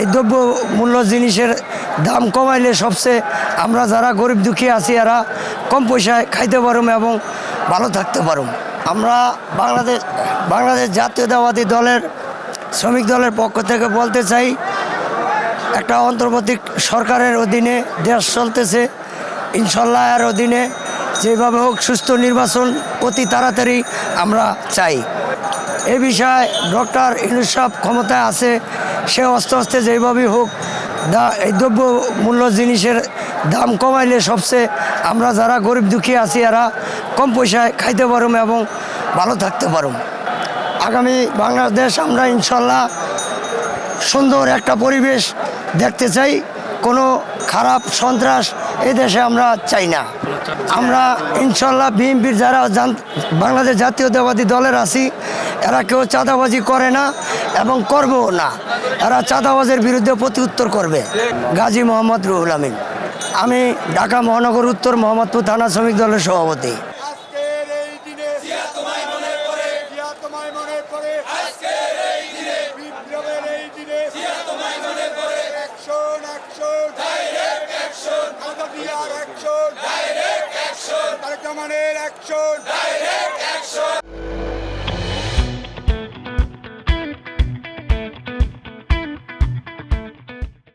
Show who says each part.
Speaker 1: এই দ্রব্য মূল্য জিনিসের দাম কমাইলে সবচেয়ে আমরা যারা গরিব দুঃখী আছি, এরা কম পয়সায় খাইতে পারুম এবং ভালো থাকতে পারুম। আমরা বাংলাদেশ বাংলাদেশ জাতীয়তাবাদী দলের, শ্রমিক দলের পক্ষ থেকে বলতে চাই, একটা অন্তর্বর্তী সরকারের অধীনে দেশ চলতেছে। ইনশাল্লাহ এর অধীনে যেভাবে হোক সুস্থ নির্বাচন অতি তাড়াতাড়ি আমরা চাই। এ বিষয়ে ডক্টর ইনুসাব ক্ষমতায় আছে। সে আস্তে আস্তে যেভাবেই হোক, দা এই দ্রব্য মূল্য জিনিসের দাম কমাইলে সবচেয়ে আমরা যারা গরিব দুঃখী আছি, এরা কম পয়সায় খাইতে পারুম এবং ভালো থাকতে পারুম। আগামী বাংলাদেশ আমরা ইনশাল্লাহ সুন্দর একটা পরিবেশ দেখতে চাই। কোনো খারাপ সন্ত্রাস এই দেশে আমরা চাই না। আমরা ইনশাল্লাহ বিএনপির যারা বাংলাদেশ জাতীয়তাবাদী দলের আছি, এরা কেউ চাঁদাবাজি করে না এবং করবেও না। এরা চাঁদাবাজের বিরুদ্ধে প্রতি উত্তর করবে। গাজী মোহাম্মদ রুহুল আমিন। আমি ঢাকা মহানগর উত্তর মোহাম্মদপুর থানা শ্রমিক দলের সভাপতি।
Speaker 2: অ্যাকশন ডাইরেক্ট অ্যাকশন তারেক রহমানের অ্যাকশন ডাইরেক্ট